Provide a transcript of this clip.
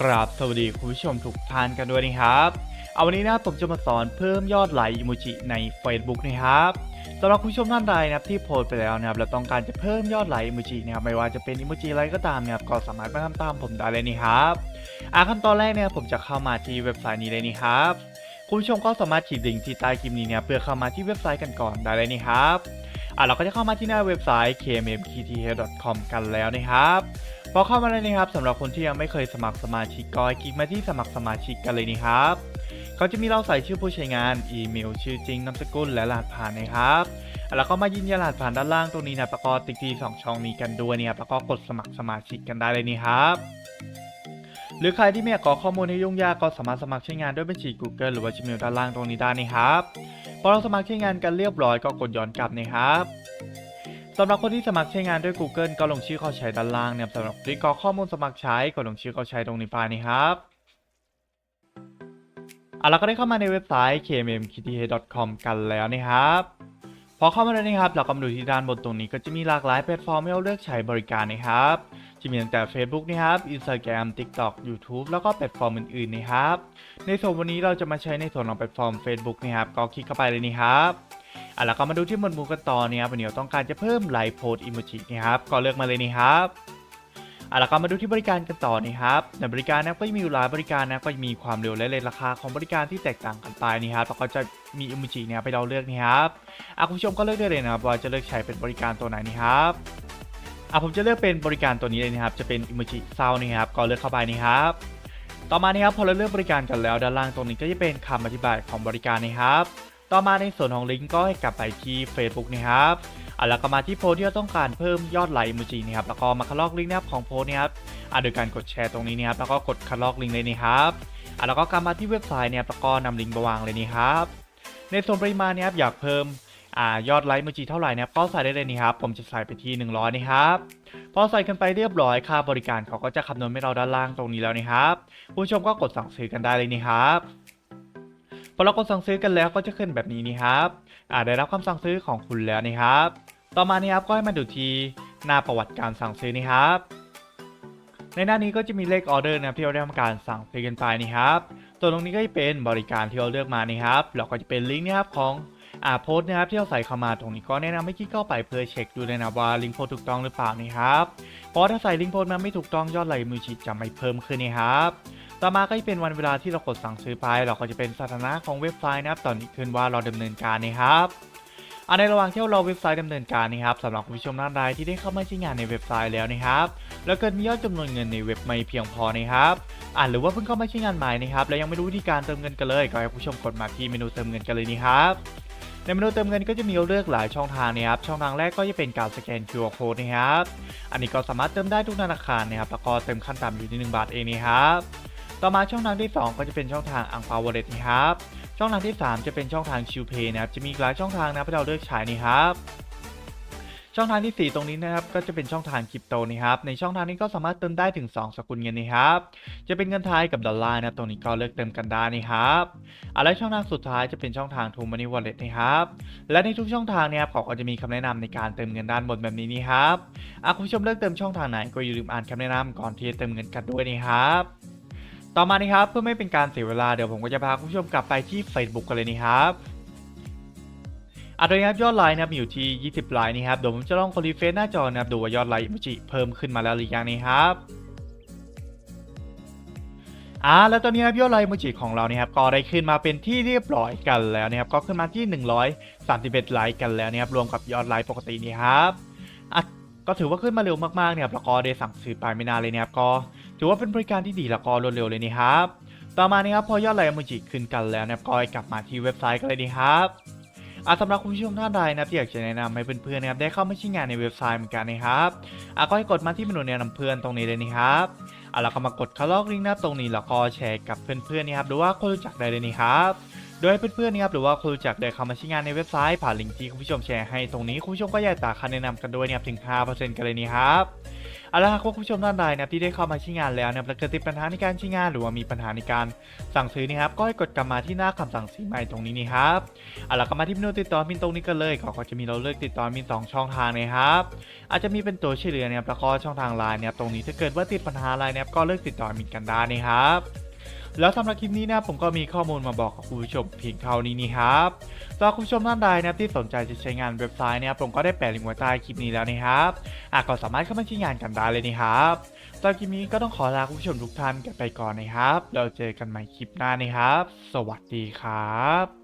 กราบสวัสดีคุณผู้ชมทุกท่านกันด้วยนะครับ เอาวันนี้นะผมจะมาสอนเพิ่มยอดไลค์อิโมจิใน Facebook นะครับสำหรับคุณผู้ชมท่านใดนะครับที่โพสไปแล้วนะครับเราต้องการจะเพิ่มยอดไลค์อิโมจินะครับไม่ว่าจะเป็นอิโมจิอะไรก็ตามนะครับก็สามารถมาทำตามผมได้เลยนี่ครับอะขั้นตอนแรกเนี่ยผมจะเข้ามาที่เว็บไซต์นี้เลยนี่ครับคุณผู้ชมก็สามารถคลิกลิงก์ที่ใต้คลิปนี้เนี่ยเพื่อเข้ามาที่เว็บไซต์กันก่อนได้เลยนี่ครับ อะเราก็จะเข้ามาที่หน้าเว็บไซต์ kmkth.com กันแล้วนะครับพอเข้ามาแล้วนะครับสำหรับคนที่ยังไม่เคยสมัครสมาชิกก็ให้คลิกมาที่สมัครสมาชิกกันเลยนี่ครับเขาจะมีเราใส่ชื่อผู้ใช้งานอีเมลชื่อจริงนามสกุลและรหัสผ่านนะครับแล้วก็มายืนยันรหัสผ่านด้านล่างตรงนี้นะประกอบติ๊กที่สองช่องนี้กันด้วยเนี่ยแล้วก็กดสมัครสมาชิกกันได้เลยนี่ครับหรือใครที่ไม่อยากกรอข้อมูลให้ยุ่งยากก็สามารถสมัครใช้งานด้วยบัญชี Google หรือว่า Gmail ด้านล่างตรงนี้ได้นี่ครับ พอเราสมัครใช้งานกันเรียบร้อยก็กดย้อนกลับนะครับสำหรับคนที่สมัครใช้งานด้วย Google ก็ลงชื่อเข้าใช้ด้านล่างเนี่ยสำหรับที่กรอกข้อมูลสมัครใช้ก็ลงชื่อเข้าใช้ตรงนี้ไปนี่ครับอะเราก็ได้เข้ามาในเว็บไซต์ kmmkth.com กันแล้วนะครับพอเข้ามาแล้วนะครับ เราก็มาดูที่ด้านบนตรงนี้ก็จะมีหลากหลายแพลตฟอร์มให้เราเลือกใช้บริการนะครับ จะมีตั้งแต่ Facebook นะครับ Instagram TikTok YouTube แล้วก็แพลตฟอร์มอื่นๆนะครับ ในส่วนวันนี้เราจะมาใช้ในส่วนของแพลตฟอร์ม Facebook นะครับ ก็คลิกเข้าไปเลยนี่ครับอะแล้วก็มาดูที่หมวดหมู่กันต่อนี่ครับวันนี้เราต้องการจะเพิ่มไลฟ์โพสอิโมจินะครับ ก็เลือกมาเลยนี่ครับอะแล้วก็มาดูที่บริการกันต่อนี่ครับในบริการนะก็จะมีหลายบริการนะก็จะมีความเร็วและเลทราคาของบริการที่แตกต่างกันไปนี่ครับแล้วก็จะมีอิโมจิเนี่ยไปเราเลือกนี่ครับอะคุณผู้ชมก็เลือกได้เลยนะครับว่าจะเลือกใช้เป็นบริการตัวไหนนี่ครับ อะผมจะเลือกเป็นบริการตัวนี้เลยนะครับ จะเป็นอิโมจิเศร้านี่ครับ ก็เลือกเข้าไปนี่ครับ ต่อมานี่ครับพอเราเลือกบริการกันแล้วด้านล่างตรงนี้ก็จะเป็นคำอธิบายของบริการนะครับ ต่อมาในส่วนของลิงก์ก็ให้กลับไปที่ Facebook นะครับอะแล้วก็มาที่โพสที่เราต้องการเพิ่มยอดไลค์อิโมจินะครับ แล้วก็มาคัดลอกลิงก์นะครับของโพสนะครับอะโดยการกดแชร์ตรงนี้นะครับ แล้วก็กดคัดลอกลิงก์เลยนะครับอะแล้วก็กลับมาที่เว็บไซต์เนี่ยแล้วก็นำลิงก์มาวางเลยนี่ครับ ในส่วนปริมาณเนี่ยครับอยากเพิ่ม อ่ายอดไลค์อิโมจิเท่าไหร่นะก็ใส่ได้เลยนี่ครับผมจะใส่ไปที่ 100นะครับพอใส่กันไปเรียบร้อยค่าบริการเขาก็จะคำนวณให้เราด้านล่างตรงนี้แล้วนะครับผู้ชมก็กดสั่งซื้อกันได้เลยนี่ครับพอเรากดสั่งซื้อกันแล้วก็จะขึ้นแบบนี้นี่ครับอ่าได้รับคำสั่งซื้อของคุณแล้วนี่ครับ ต่อมานี่ครับก็ให้มาดูทีหน้าประวัติการสั่งซื้อนี่ครับในหน้านี้ก็จะมีเลขออเดอร์นะครับที่เราได้ทำการสั่งซื้อกันไปนี่ครับ ตัวตรงนี้ก็จะเป็นบริการที่เราเลือกมานี่ครับแล้วก็จะเป็นลิงก์นะครับของ อ่าโพสต์นะครับที่เราใส่เข้ามาตรงนี้ก็แนะนำให้คลิกเข้าไปเพื่อเช็คดูเลยนะว่าลิงก์โพสต์ถูกต้องหรือเปล่านี่ครับเพราะถ้าใส่ลิงก์โพสต์มาไม่ถูกต้องยอดไลค์มือฉีดจะไม่เพิ่มขึ้นนี่ครับต่อมาก็จะเป็นวันเวลาที่เรากดสั่งซื้อไปเราก็จะเป็นสถานะของเว็บไซต์นะครับตอนนี้ขึ้นว่าเราดำเนินการนะครับอันในระหว่างที่เราเว็บไซต์ดำเนินการนะครับสำหรับคุณผู้ชมท่านใดที่ได้เข้ามาใช้งานในเว็บไซต์แล้วนะครับแล้วเกิดมียอดจำนวนเงินในเว็บไม่เพียงพอนะครับอ่าหรือว่าเพิ่งเข้ามาใช้งานใหม่นะครับแล้วยังไม่รู้วิธีการเติมเงินกันเลย ก็ให้ผู้ชมกดมาที่เมนูเติมเงินกันเลยนี่ครับ ในเมนูเติมเงินก็จะมีเลือกหลายช่องทางนะครับ ช่องทางแรกก็จะเป็นการสแกน QR code นะครับ อันนี้ก็สามารถเติมได้ทุกธนาคารนะครับ แล้วก็เติมขั้นต่ำอยู่ที่ 1 บาทเองนะครับ ต่อมาช่องทางที่ 2 ก็จะเป็นช่องทางอังเปาวอลเล็ตนะครับ ช่องทางที่ 3 จะเป็นช่องทางชิวเพย์นะครับ จะมีหลายช่องทางนะให้เราเลือกใช้นี่ครับ ช่องทางที่ 4 ตรงนี้นะครับก็จะเป็นช่องทางคริปโตนะครับในช่องทางนี้ก็สามารถเติมได้ถึง 2 สกุลเงินนะครับจะเป็นเงินไทยกับดอลลาร์นะตรงนี้ก็เลือกเติมกันได้นะครับอะและช่องทางสุดท้ายจะเป็นช่องทาง True Money Wallet นะครับและในทุกช่องทางเนี่ยเขาก็จะมีคำแนะนำในการเติมเงินด้านบนแบบนี้นี่ครับอะคุณผู้ชมเลือกเติมช่องทางไหนก็อย่าลืมอ่านคำแนะนำก่อนที่จะเติมเงินกันด้วยนะครับต่อมานี่ครับเพื่อไม่เป็นการเสียเวลาเดี๋ยวผมก็จะพาคุณผู้ชมกลับไปที่ Facebook กันเลยนี่ครับ อะโดยนะครับยอดไลน์นะครับอยู่ที่ 20 ไลน์นี่ครับเดี๋ยวผมจะลองกดรีเฟซหน้าจอนะครับดูว่ายอดไลน์อิมจิเพิ่มขึ้นมาแล้วหรือยังนี่ครับอ่าแล้วตอนนี้นะครับยอดไลค์อิมจิของเราเนี่ยครับก็ได้ขึ้นมาเป็นที่เรียบร้อยกันแล้วนะครับก็ขึ้นมาที่ 131 ไลค์กันแล้วนะครับรวมกับยอดไลค์ปกตินี่ครับอะก็ถือว่าขึ้นมาเร็วมากๆเนี่ยครับแล้วก็ได้สั่งซื้อไปไม่นานเลยนะครับก็ถือว่าเป็นบริการที่ดีแล้วก็รวดเร็วเลยนี่ครับต่อมานี่ครับพอยอดไลค์อิมจิขึ้นกันแล้วนะครับก็กลับมาที่เว็บไซต์กันเลยนี่ครับ อะสำหรับคุณผู้ชมท่านใดนะที่อยากจะแนะนำให้เพื่อนๆนะครับได้เข้ามาใช้งานในเว็บไซต์เหมือนกันนะครับอะก็ให้กดมาที่เมนูแนะนำเพื่อนตรงนี้เลยนี่ครับอะเราก็มากดคาล็อกลิงก์หน้าตรงนี้แล้วก็แชร์กับเพื่อนๆนี่ครับหรือว่าคนรู้จักได้เลยนี่ครับโดยให้เพื่อนๆนี่ครับหรือว่าคนรู้จักได้เข้ามาใช้งานในเว็บไซต์ผ่านลิงก์ที่คุณผู้ชมแชร์ให้ตรงนี้คุณผู้ชมก็อย่าตาคันแนะนำกันด้วยนี่ยครับถึง 5%กันเลยนี่ครับ เอาละครับคุณผู้ชมท่านใดนะที่ได้เข้ามาใช้งานแล้วนะครับแล้วเกิดติดปัญหาในการใช้งานหรือว่ามีปัญหาในการสั่งซื้อนะครับก็ให้กดกลับมาที่หน้าคำสั่งซื้อใหม่ตรงนี้นี่ครับเอาละก็มาที่เมนูติดต่อมินตรงนี้กันเลยเขาก็จะมีเราเลือกติดต่อมินสองช่องทางนะครับอาจจะมีเป็นตัวช่วยเหลือนะครับแล้วก็ช่องทางไลน์นะครับตรงนี้ถ้าเกิดว่าติดปัญหาอะไรนะครับก็เลือกติดต่อมินกันได้นะครับ แล้วสำหรับคลิปนี้นะผมก็มีข้อมูลมาบอกกับคุณผู้ชมเพียงเท่านี้นี่ครับสำหรับคุณผู้ชมท่านใดนะที่สนใจจะใช้งานเว็บไซต์นะครับผมก็ได้แปะลิงก์ไว้ใต้คลิปนี้แล้วนะครับอะก็สามารถเข้ามาใช้งานกันได้เลยนี่ครับสำหรับคลิปนี้ก็ต้องขอลาคุณผู้ชมทุกท่านกันไปก่อนนะครับเราเจอกันใหม่คลิปหน้านะครับ สวัสดีครับ